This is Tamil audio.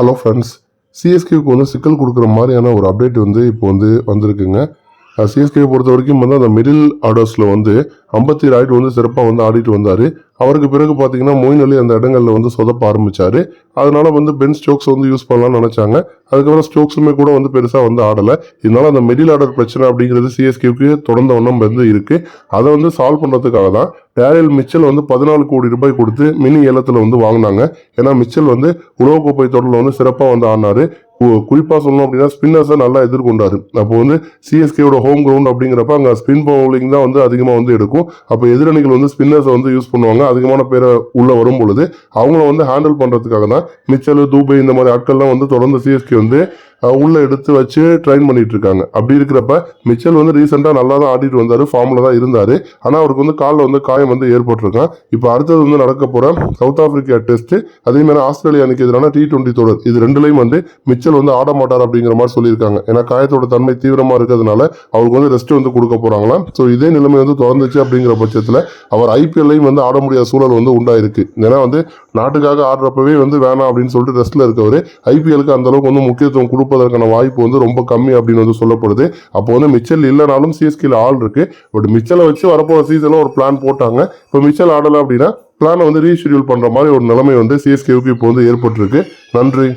ஹலோ ஃப்ரெண்ட்ஸ் சிஎஸ்கேவுக்கு வந்து சிக்கல் கொடுக்குற மாதிரியான ஒரு அப்டேட் வந்து இப்போ வந்து வந்திருக்குங்க. சிஎஸ்கே பொறுத்த வரைக்கும் வந்து அந்த மிடில் ஆர்டர்ஸில் வந்து ஐம்பத்தி ராய்டு வந்து சிறப்பாக வந்து ஆடிட்டு வந்தார். அவருக்கு பிறகு பார்த்தீங்கன்னா மொயின் அலி அந்த இடங்களில் வந்து சொதப்ப ஆரம்பித்தார் அதனால் வந்து பென் ஸ்டோக்ஸ் வந்து யூஸ் பண்ணலாம்னு நினச்சாங்க. அதுக்கப்புறம் ஸ்டோக்ஸுமே கூட வந்து பெருசாக வந்து ஆடலை. இதனால அந்த மிடில் ஆர்டர் பிரச்சனை அப்படிங்கிறது சிஎஸ்கேவுக்கு தொடர்ந்த ஒன்றும் வந்து இருக்குது அதை வந்து சால்வ் பண்ணுறதுக்காக தான் டேரியல் மிச்சல் வந்து பதினாலு கோடி ரூபாய் கொடுத்து மினி ஏலத்தில் வந்து வாங்கினாங்க. ஏன்னா மிச்சல் வந்து உலகக்கோப்பை தொடரில் வந்து சிறப்பாக வந்து ஆடினார். குறிப்பாக சொல்லணும் அப்படின்னா ஸ்பின்னர்ஸை நல்லா எதிர்கொண்டாரு. அப்போ வந்து சிஎஸ்கேவோட ஹோம் கிரவுண்ட் அப்படிங்கிறப்ப அங்கே ஸ்பின் பவுலிங் தான் வந்து அதிகமாக வந்து எடுக்கும். அப்போ எதிரணிகள் வந்து ஸ்பின்னர்ஸை வந்து யூஸ் பண்ணுவாங்க. அதிகமான பேரை உள்ளே வரும் பொழுது அவங்கள வந்து ஹேண்டில் பண்ணுறதுக்காக தான் மிச்சல் தூபை இந்த மாதிரி ஆட்கள்லாம் வந்து தொடர்ந்து சிஎஸ்கே வந்து உள்ளே எடுத்து வச்சு ட்ரைன் பண்ணிட்டு இருக்காங்க அப்படி இருக்கிறப்ப மிச்சல் வந்து ரீசெண்டாக நல்லா தான் ஆடிட்டு வந்தார் ஃபார்மில் தான் இருந்தார். ஆனால் அவருக்கு வந்து காலில் வந்து காயம் வந்து ஏற்பட்டிருக்கான். இப்போ அடுத்தது வந்து நடக்க போகிற சவுத் ஆப்பிரிக்கா டெஸ்ட் அதே மாதிரி ஆஸ்திரேலியா எதிரான டி டுவெண்ட்டி தொடர். இது ரெண்டுலையும் வந்து மிச்சல் வந்து ஆட மாட்டார் அப்படிங்கிற மாதிரி சொல்லியிருக்காங்க. ஏன்னா காயத்தோட தன்மை தீவிரமாக இருக்கிறதுனால அவருக்கு வந்து ரெஸ்ட் வந்து கொடுக்க போகிறாங்களாம் ஸோ இதே நிலைமை வந்து தொடர்ந்துச்சு அப்படிங்கிற பட்சத்தில் அவர் ஐபிஎல்லையும் வந்து ஆட முடியாத சூழல் வந்து உண்டாயிருக்கு. ஏன்னா வந்து நாட்டுக்காக ஆடுறப்பவே வந்து வேணாம் அப்படின்னு சொல்லிட்டு ரெஸ்ட்டில் இருக்கவர் ஐபிஎலுக்கு அந்த அளவுக்கு வந்து முக்கியத்துவம் கொடுப்பதற்கான வாய்ப்பு வந்து ரொம்ப கம்மி அப்படின்னு வந்து சொல்லப்படுது. அப்போ வந்து மிச்சல் இல்லைனாலும் சிஎஸ்கேல ஆள் இருக்கு. பட் மிச்சலை வச்சு வரப்போகிற சீசனில் ஒரு பிளான் போட்டாங்க. இப்போ மிச்சல் ஆடலை அப்படின்னா பிளானை வந்து ரீஷெடியூல் பண்ணுற மாதிரி ஒரு நிலைமை வந்து சிஎஸ்கேவுக்கு இப்போ வந்து ஏற்பட்டிருக்கு. நன்றி.